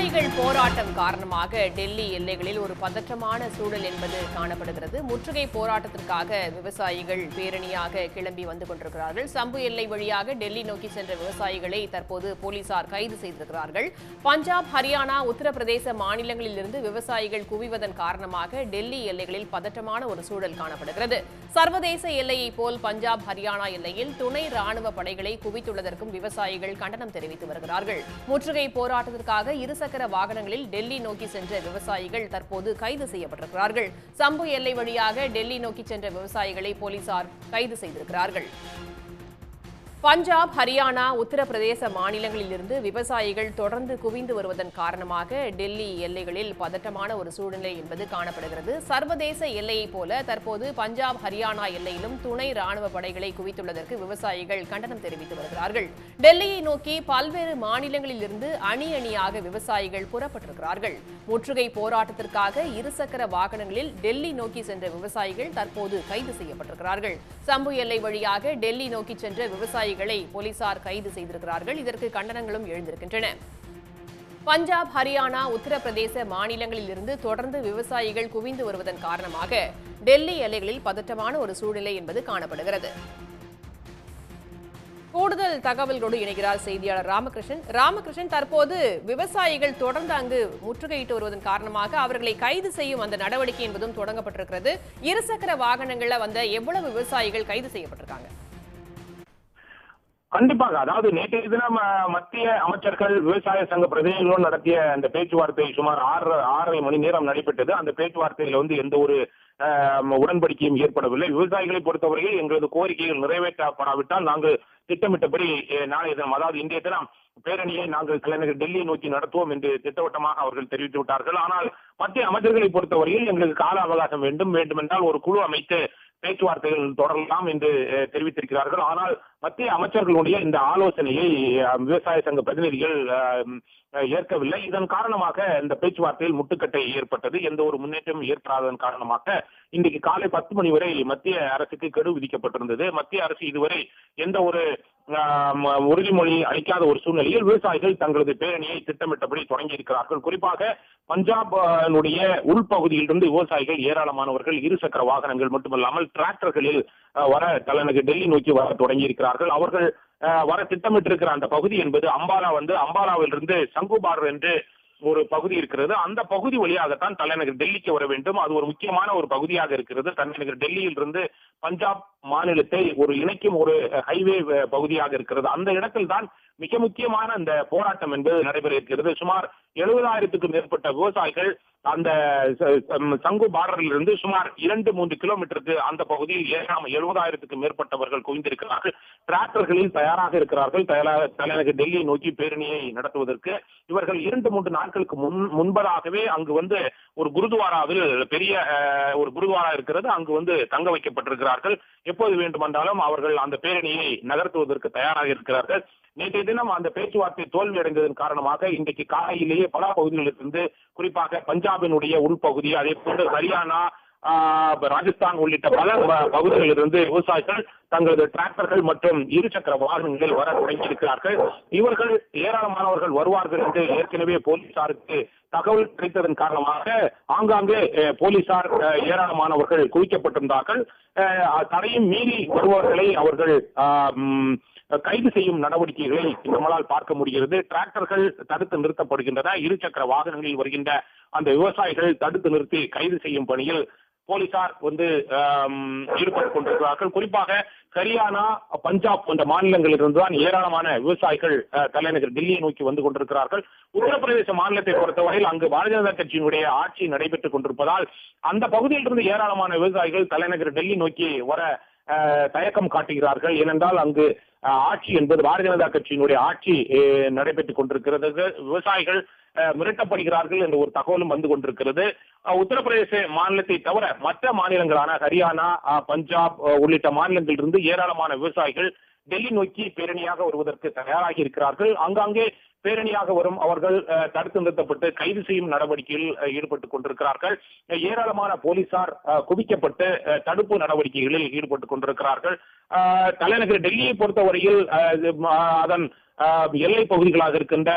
விவசாயிகள் போராட்டம் காரணமாக டெல்லி எல்லைகளில் ஒரு பதற்றமான சூழல் என்பது காணப்படுகிறது. முற்றுகை போராட்டத்திற்காக விவசாயிகள் பேரணியாக கிளம்பி வந்து கொண்டிருக்கிறார்கள். சம்பு எல்லை வழியாக டெல்லி நோக்கி சென்ற விவசாயிகளை தற்போது போலீசார் கைது செய்திருக்கிறார்கள். பஞ்சாப் ஹரியானா உத்தரப்பிரதேச மாநிலங்களிலிருந்து விவசாயிகள் குவிவதன் காரணமாக டெல்லி எல்லைகளில் பதற்றமான ஒரு சூழல் காணப்படுகிறது. சர்வதேச எல்லையைப் போல் பஞ்சாப் ஹரியானா எல்லையில் துணை ராணுவ படைகளை குவித்துள்ளதற்கும் விவசாயிகள் கண்டனம் தெரிவித்து வருகிறார்கள். முற்றுகை போராட்டத்திற்காக இருசக்கர வாகனங்களில் டெல்லி நோக்கி சென்ற விவசாயிகள் தற்போது கைது செய்யப்பட்டிருக்கிறார்கள். சம்பு எல்லை வழியாக டெல்லி நோக்கி சென்ற விவசாயிகளை போலீசார் கைது செய்திருக்கிறார்கள். பஞ்சாப் ஹரியானா உத்தரப்பிரதேச மாநிலங்களிலிருந்து விவசாயிகள் தொடர்ந்து குவிந்து வருவதன் காரணமாக டெல்லி எல்லைகளில் பதட்டமான ஒரு சூழ்நிலை என்பது காணப்படுகிறது. சர்வதேச எல்லையைப் போல தற்போது பஞ்சாப் ஹரியானா எல்லையிலும் துணை ராணுவ படைகளை குவித்துள்ளதற்கு விவசாயிகள் கண்டனம் தெரிவித்து வருகிறார்கள். டெல்லியை நோக்கி பல்வேறு மாநிலங்களிலிருந்து அணி அணியாக விவசாயிகள் புறப்பட்டிருக்கிறார்கள். முற்றுகை போராட்டத்திற்காக இருசக்கர வாகனங்களில் டெல்லி நோக்கி சென்ற விவசாயிகள் தற்போது கைது செய்யப்பட்டிருக்கிறார்கள். சம்பு எல்லை வழியாக டெல்லி நோக்கி சென்ற விவசாயிகளை போலீசார் கைது செய்திருக்கிறார்கள். இதற்கு கண்டனங்களும் எழுந்திருக்கின்றன. பஞ்சாப் ஹரியானா உத்தரப்பிரதேச மாநிலங்களிலிருந்து தொடர்ந்து விவசாயிகள் குவிந்து வருவதன் காரணமாக டெல்லி எல்லைகளில் பதற்றமான ஒரு சூழ்நிலை என்பது காணப்படுகிறது. கூடுதல் தகவல்களோடு இணைகிறார் செய்தியாளர் ராமகிருஷ்ணன். ராமகிருஷ்ணன் தற்போது விவசாயிகள் தொடர்ந்து அங்கு முற்றுகையிட்டு வருவதன் காரணமாக அவர்களை கைது செய்யும் அந்த நடவடிக்கை என்பதும் தொடங்கப்பட்டிருக்கிறது. இருசக்கர வாகனங்கள்ல வந்த எவ்வளவு விவசாயிகள் கைது செய்யப்பட்டிருக்காங்க? கண்டிப்பாக. அதாவது நேற்றைய தினம் மத்திய அமைச்சர்கள் விவசாய சங்க பிரதிநிதிகளோடு நடத்திய அந்த பேச்சுவார்த்தை சுமார் ஆறு ஆறரை மணி நேரம் நடைபெற்றது. அந்த பேச்சுவார்த்தையில வந்து எந்த ஒரு உடன்படிக்கையும் ஏற்படவில்லை. விவசாயிகளை பொறுத்தவரையில் எங்களது கோரிக்கைகள் நிறைவேற்றப்படாவிட்டால் நாங்கள் திட்டமிட்டபடி நாளைய தினம் அதாவது இன்றைய தினம் பேரணியை நாங்கள் தலைநகர் டெல்லியை நோக்கி நடத்துவோம் என்று திட்டவட்டமாக அவர்கள் தெரிவித்து விட்டார்கள். ஆனால் மத்திய அமைச்சர்களை பொறுத்தவரையில் எங்களுக்கு கால அவகாசம் வேண்டும். வேண்டுமென்றால் ஒரு குழு அமைத்து பேச்சுவார்த்தைகள் தொடரலாம் என்று தெரிவித்திருக்கிறார்கள். ஆனால் மத்திய அமைச்சர்களுடைய இந்த ஆலோசனையை விவசாய சங்க பிரதிநிதிகள் ஏற்கவில்லை. இதன் காரணமாக இந்த பேச்சுவார்த்தையில் முட்டுக்கட்டை ஏற்பட்டது. எந்த ஒரு முன்னேற்றமும் ஏற்படாததன் காரணமாக இன்றைக்கு காலை பத்து மணி வரை மத்திய அரசுக்கு கெடு விதிக்கப்பட்டிருந்தது. மத்திய அரசு இதுவரை எந்த ஒரு உறுதிமொழி அளிக்காத ஒரு சூழ்நிலையில் விவசாயிகள் தங்களது பேரணியை திட்டமிட்டபடி தொடங்கி இருக்கிறார்கள் குறிப்பாக பஞ்சாப் உள்பகுதியிலிருந்து விவசாயிகள் ஏராளமானவர்கள் இருசக்கர வாகனங்கள் மட்டுமல்லாமல் டிராக்டர்களில் வர தலைநகர் டெல்லி நோக்கி வர தொடங்கி இருக்கிறார்கள் அவர்கள் வர திட்டமிட்டிருக்கிற அந்த பகுதி என்பது அம்பாலா வந்து அம்பாலாவிலிருந்து சங்குபார் என்று ஒரு பகுதி இருக்கிறது. அந்த பகுதி வழியாகத்தான் தலைநகர் டெல்லிக்கு வர வேண்டும். அது ஒரு முக்கியமான ஒரு பகுதியாக இருக்கிறது. தலைநகர் டெல்லியில் இருந்து பஞ்சாப் மாநிலத்தை ஒரு இணைக்கும் ஒரு ஹைவே பகுதியாக இருக்கிறது. அந்த இடத்தில் தான் மிக முக்கியமான அந்த போராட்டம் என்பது நடைபெற இருக்கிறது. சுமார் எழுபதாயிரத்துக்கும் மேற்பட்ட விவசாயிகள் அந்த சங்கு பார்டரில் இருந்து சுமார் இரண்டு மூன்று கிலோமீட்டருக்கு அந்த பகுதியில் ஏழாம் எழுபதாயிரத்துக்கு மேற்பட்டவர்கள் குவிந்திருக்கிறார்கள். டிராக்டர்களில் தயாராக இருக்கிறார்கள். தலைநகர் டெல்லியை நோக்கி பேரணியை நடத்துவதற்கு. இவர்கள் இரண்டு மூன்று நாட்களுக்கு முன் முன்பதாகவே அங்கு வந்து ஒரு குருதுவாராவில் பெரிய ஒரு குருதுவாரா இருக்கிறது. அங்கு வந்து தங்க வைக்கப்பட்டிருக்கிறார்கள். எப்போது வேண்டுமென்றாலும் அவர்கள் அந்த பேரணியை நகர்த்துவதற்கு தயாராக இருக்கிறார்கள். நேற்றைய தினம் அந்த பேச்சுவார்த்தை தோல்வியடைந்ததன் காரணமாக இன்றைக்கு காலையிலேயே பல பகுதிகளிலிருந்து குறிப்பாக பஞ்சாபினுடைய உள்பகுதி அதே போன்று ஹரியானா ராஜஸ்தான் உள்ளிட்ட பல பகுதிகளில் பகுதிகளிலிருந்து விவசாயிகள் தங்களது டிராக்டர்கள் மற்றும் இருசக்கர வாகனங்கள் வர தொடங்கியிருக்கிறார்கள். இவர்கள் ஏராளமானவர்கள் வருவார்கள் என்று ஏற்கனவே போலீசாருக்கு தகவல் கிடைத்ததன் காரணமாக ஆங்காங்கே போலீசார் ஏராளமானவர்கள் குவிக்கப்பட்டிருந்தார்கள். தடையும் மீறி வருபவர்களை அவர்கள் ஆஹ், கைது செய்யும் நடவடிக்கைகளை நம்மளால் பார்க்க முடிகிறது. டிராக்டர்கள் தடுத்து நிறுத்தப்படுகின்றன. இருசக்கர வாகனங்களில் வருகின்ற அந்த விவசாயிகள் தடுத்து நிறுத்தி கைது செய்யும் பணியில் போலீசார் வந்து ஈடுபட்டுக் கொண்டிருக்கிறார்கள். குறிப்பாக ஹரியானா பஞ்சாப் போன்ற மாநிலங்களில் இருந்துதான் ஏராளமான விவசாயிகள் அஹ், தலைநகர் டெல்லியை நோக்கி வந்து கொண்டிருக்கிறார்கள். உத்தரப்பிரதேச மாநிலத்தை பொறுத்தவரையில் அங்கு பாரதிய ஜனதா கட்சியினுடைய ஆட்சி நடைபெற்றுக் கொண்டிருப்பதால் அந்த பகுதியில் இருந்து ஏராளமான விவசாயிகள் தலைநகர் டெல்லி நோக்கி வர தயக்கம் காட்டுகிறார்கள். ஏனென்றால் அங்கு ஆட்சி என்பது பாரதிய ஜனதா கட்சியினுடைய ஆட்சி நடைபெற்றுக் கொண்டிருக்கிறது. விவசாயிகள் அஹ், மிரட்டப்படுகிறார்கள் என்ற ஒரு தகவலும் வந்து கொண்டிருக்கிறது. உத்தரப்பிரதேச மாநிலத்தை தவிர மற்ற மாநிலங்களான ஹரியானா பஞ்சாப் உள்ளிட்ட மாநிலங்களிலிருந்து ஏராளமான விவசாயிகள் டெல்லி நோக்கி பேரணியாக வருவதற்கு தயாராகி இருக்கிறார்கள். அங்காங்கே பேரணியாக வரும் அவர்கள் தடுத்து நிறுத்தப்பட்டு கைது செய்யும் நடவடிக்கையில் ஈடுபட்டுக் கொண்டிருக்கிறார்கள். ஏராளமான போலீசார் குவிக்கப்பட்டு தடுப்பு நடவடிக்கைகளில் ஈடுபட்டுக் கொண்டிருக்கிறார்கள். தலைநகர் டெல்லியை பொறுத்தவரையில் அதன் எல்லை பகுதிகளாக இருக்கின்ற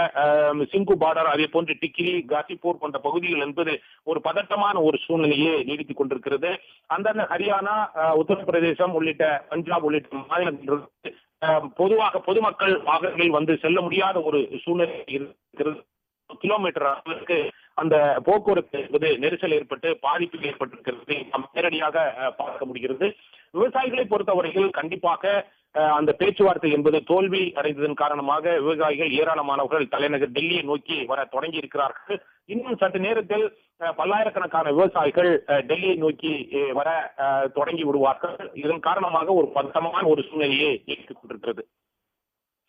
சிங்கு பார்டர் அதே போன்று டிக்கிலி காசிப்பூர் போன்ற பகுதிகள் என்பது ஒரு பதட்டமான ஒரு சூழ்நிலையை நீடித்துக் கொண்டிருக்கிறது. அந்தந்த ஹரியானா உத்தரப்பிரதேசம் உள்ளிட்ட பஞ்சாப் உள்ளிட்ட மாநிலங்களிலிருந்து ஆஹ், பொதுவாக பொதுமக்கள் வாகனங்கள் வந்து செல்ல முடியாத ஒரு சூழ்நிலை இருக்கிறது. கிலோமீட்டர் அளவிற்கு அந்த போக்குவரத்து என்பது நெரிசல் ஏற்பட்டு பாதிப்பு ஏற்பட்டிருக்கிறது. நாம் நேரடியாக பார்க்க முடிகிறது. விவசாயிகளை பொறுத்தவரையில் கண்டிப்பாக அந்த பேச்சுவார்த்தை என்பது தோல்வி அடைந்ததன் காரணமாக விவசாயிகள் ஏராளமானவர்கள் தலைநகர் டெல்லியை நோக்கி வர தொடங்கி இருக்கிறார்கள் இன்னும் சற்று நேரத்தில் பல்லாயிரக்கணக்கான விவசாயிகள் அஹ், டெல்லியை நோக்கி வர தொடங்கி விடுவார்கள். இதன் காரணமாக ஒரு பதட்டமான ஒரு சூழ்நிலையை கொண்டிருக்கிறது.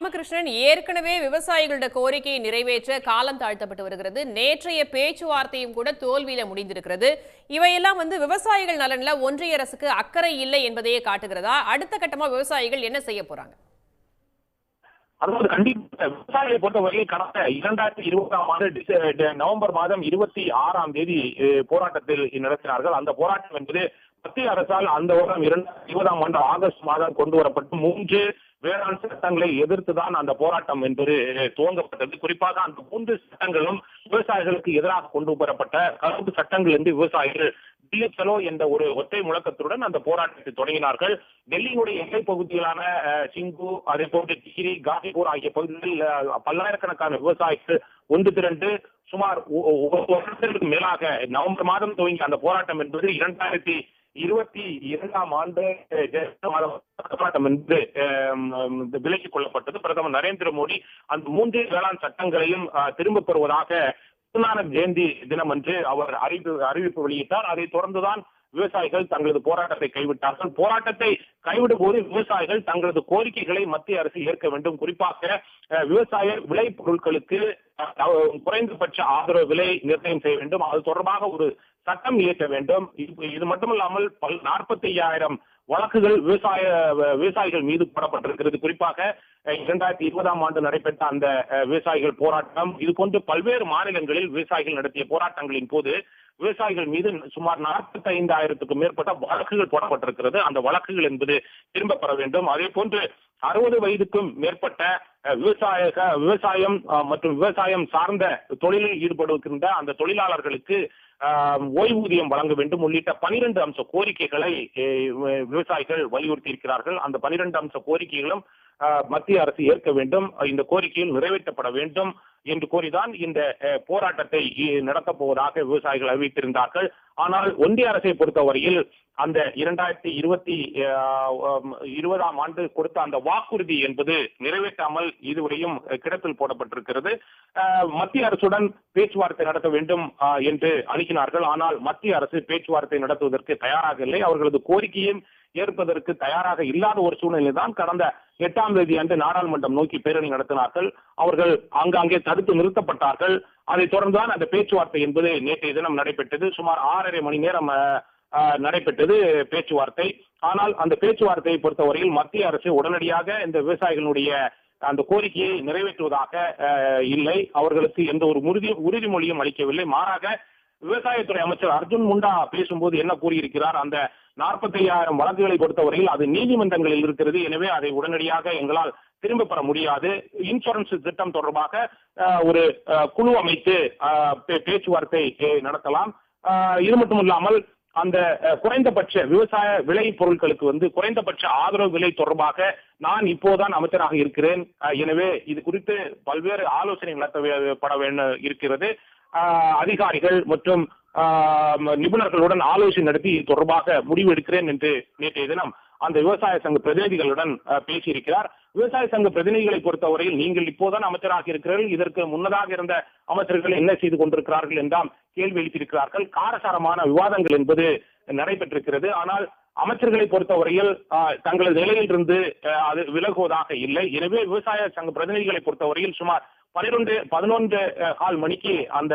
ராமகிருஷ்ணன் ஏற்கனவே விவசாயிகளோட கோரிக்கையை நிறைவேற்ற காலம் தாழ்த்தப்பட்டு வருகிறது. நேற்றைய பேச்சுவார்த்தையும் கூட தோல்வியில முடிந்திருக்கிறது. இவையெல்லாம் வந்து விவசாயிகள் நலன்ல ஒன்றிய அரசுக்கு அக்கறை இல்லை என்பதையே காட்டுகிறதா? அடுத்த கட்டமா விவசாயிகள் என்ன செய்ய போறாங்க? அதாவது கண்டிப்பா விவசாயிகளை பொறுத்தவரையில் கடந்த இரண்டாயிரத்தி இருபதாம் ஆண்டு நவம்பர் மாதம் இருபத்தி ஆறாம் தேதி போராட்டத்தில் நடத்தினார்கள். அந்த போராட்டம் என்பது மத்திய அரசால் அந்த வருடம் இரண்டாயிரத்தி இருபதாம் ஆண்டு ஆகஸ்ட் மாதம் கொண்டு வரப்பட்டு மூன்று வேளாண் சட்டங்களை எதிர்த்துதான் அந்த போராட்டம் என்பது துவங்கப்பட்டது. குறிப்பாக அந்த மூன்று சட்டங்களும் விவசாயிகளுக்கு எதிராக கொண்டு வரப்பட்ட கருப்பு சட்டங்கள் என்று விவசாயிகள் டில்லி என்ற ஒரு ஒற்றை முழக்கத்துடன் அந்த போராட்டத்தை தொடங்கினார்கள். டெல்லியினுடைய எல்லை பகுதிகளான அஹ், சிங்கு அதே போன்று டிகிரி காசிபூர் ஆகிய பகுதிகளில் பல்லாயிரக்கணக்கான விவசாயிகள் ஒன்று திரண்டு சுமார் ஒ- ஒரு வருடத்திற்கு மேலாக நவம்பர் மாதம் துவங்கிய அந்த போராட்டம் என்பது இரண்டாயிரத்தி இருபத்தி இரண்டாம் ஆண்டு மாதம் என்று விலக்கிக் கொள்ளப்பட்டது. பிரதமர் நரேந்திர மோடி அந்த மூன்று வேளாண் சட்டங்களையும் திரும்ப பெறுவதாக குருநானக் ஜெயந்தி தினம் அன்று அவர் அறிவிப்பு அறிவிப்பு வெளியிட்டார். அதைத் தொடர்ந்துதான் விவசாயிகள் தங்களது போராட்டத்தை கைவிட்டார்கள். போராட்டத்தை கைவிடும் போது விவசாயிகள் தங்களது கோரிக்கைகளை மத்திய அரசு ஏற்க வேண்டும். குறிப்பாக அஹ், விவசாய விளை பொருட்களுக்கு குறைந்தபட்ச ஆதரவு விலை நிர்ணயம் செய்ய வேண்டும். அது தொடர்பாக ஒரு சட்டம் இயற்ற வேண்டும். இது- இது மட்டுமல்லாமல் பல் நாற்பத்தி ஐயாயிரம் வழக்குகள் விவசாய விவசாயிகள் மீது போடப்பட்டிருக்கிறது. குறிப்பாக இரண்டாயிரத்தி இருபதாம் ஆண்டு நடைபெற்ற அந்த விவசாயிகள் போராட்டம் இது போன்று பல்வேறு மாநிலங்களில் விவசாயிகள் நடத்திய போராட்டங்களின் போது விவசாயிகள் மீது சுமார் நாற்பத்தி ஐந்தாயிரத்துக்கும் மேற்பட்ட வழக்குகள் போடப்பட்டிருக்கிறது. அந்த வழக்குகள் என்பது திரும்ப பெற வேண்டும். அதே போன்று அறுபது வயதுக்கும் மேற்பட்ட விவசாய விவசாயம் மற்றும் விவசாயம் சார்ந்த தொழிலில் ஈடுபடுகின்ற அந்த தொழிலாளர்களுக்கு ஆஹ், ஓய்வூதியம் வழங்க வேண்டும். உள்ளிட்ட பனிரெண்டு அம்ச கோரிக்கைகளை விவசாயிகள் வலியுறுத்தி இருக்கிறார்கள் அந்த பனிரெண்டு அம்ச கோரிக்கைகளும் மத்திய அரசு ஏற்க வேண்டும் இந்த கோரிக்கையில் நிறைவேற்றப்பட வேண்டும் என்று கூறிதான் இந்த போராட்டத்தை நடத்தப் போவதாக விவசாயிகள் அறிவித்திருந்தார்கள். ஆனால் ஒன்றிய அரசை பொறுத்தவரையில் அந்த இரண்டாயிரத்தி இருபத்தி இருபதாம் ஆண்டு கொடுத்த அந்த வாக்குறுதி என்பது நிறைவேற்றாமல் இதுவரையும் கிடப்பில் போடப்பட்டிருக்கிறது. ஆஹ், மத்திய அரசுடன் பேச்சுவார்த்தை நடத்த வேண்டும் என்று அணுகினார்கள். ஆனால் மத்திய அரசு பேச்சுவார்த்தை நடத்துவதற்கு தயாராக இல்லை. அவர்களது கோரிக்கையும் ஏற்பதற்கு தயாராக இல்லாத ஒரு சூழ்நிலை தான் கடந்த எட்டாம் தேதி அன்று நாடாளுமன்றம் நோக்கி பேரணி நடத்தினார்கள். அவர்கள் ஆங்காங்கே தடுத்து நிறுத்தப்பட்டார்கள். அதைத் தொடர்ந்துதான் அந்த பேச்சுவார்த்தை என்பது நேற்றைய தினம் நடைபெற்றது. சுமார் ஆறரை மணி நேரம் நடைபெற்றது பேச்சுவார்த்தை. ஆனால் அந்த பேச்சுவார்த்தையை பொறுத்தவரையில் மத்திய அரசு உடனடியாக இந்த விவசாயிகளுடைய அந்த கோரிக்கையை நிறைவேற்றுவதாக இல்லை. அவர்களுக்கு எந்த ஒரு உறுதி உறுதிமொழியும் அளிக்கவில்லை. மாறாக விவசாயத்துறை அமைச்சர் அர்ஜுன் முண்டா பேசும்போது என்ன கூறியிருக்கிறார்? அந்த நாற்பத்தி ஐயாயிரம் வழக்குகளை பொறுத்தவரையில் அது நீதிமன்றங்களில் இருக்கிறது. எனவே அதை உடனடியாக எங்களால் திரும்ப பெற முடியாது. இன்சூரன்ஸ் திட்டம் தொடர்பாக ஒரு குழு அமைத்து பேச்சுவார்த்தை நடத்தலாம். ஆஹ், இது மட்டும் இல்லாமல் அந்த குறைந்தபட்ச விவசாய விலை பொருட்களுக்கு வந்து குறைந்தபட்ச ஆதரவு விலை தொடர்பாக நான் இப்போதான் அமைச்சராக இருக்கிறேன். எனவே இது குறித்து பல்வேறு ஆலோசனை நடத்தப்பட வேண்டும் இருக்கிறது. அதிகாரிகள் மற்றும் நிபுணர்களுடன் ஆலோசனை நடத்தி தொடர்பாக முடிவு எடுக்கிறேன் என்று நேற்றைய தினம் அந்த விவசாய சங்க பிரதிநிதிகளுடன் பேசியிருக்கிறார். விவசாய சங்க பிரதிநிதிகளை பொறுத்தவரையில் நீங்கள் இப்போதான் அமைச்சராக இருக்கிறீர்கள். இதற்கு முன்னதாக இருந்த அமைச்சர்கள் என்ன செய்து கொண்டிருக்கிறார்கள் என்றாம் கேள்வி எழுப்பியிருக்கிறார்கள். காரசாரமான விவாதங்கள் என்பது நடைபெற்றிருக்கிறது. ஆனால் அமைச்சர்களை பொறுத்தவரையில் ஆஹ், தங்களது நிலையில் இருந்து அது விலகுவதாக இல்லை. எனவே விவசாய சங்க பிரதிநிதிகளை பொறுத்தவரையில் சுமார் பனிரெண்டு பதினொன்று கால் மணிக்கு அந்த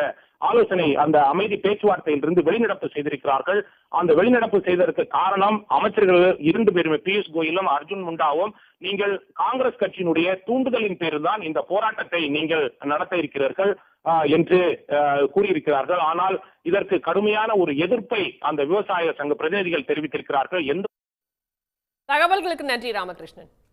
ஆலோசனை அந்த அமைதி பேச்சுவார்த்தையிலிருந்து வெளிநடப்பு செய்திருக்கிறார்கள். அந்த வெளிநடப்பு செய்ததற்கு காரணம் அமைச்சர்கள் இரண்டு பேருமே பியூஷ் கோயிலும் அர்ஜுன் முண்டாவும். நீங்கள் காங்கிரஸ் கட்சியினுடைய தூண்டுதலின் பேரில் தான் இந்த போராட்டத்தை நீங்கள் நடத்த இருக்கிறீர்கள் என்று கூறியிருக்கிறார்கள். ஆனால் இதற்கு கடுமையான ஒரு எதிர்ப்பை அந்த விவசாய சங்க பிரதிநிதிகள் தெரிவித்திருக்கிறார்கள். எந்த தகவல்களுக்கு நன்றி ராமகிருஷ்ணன்.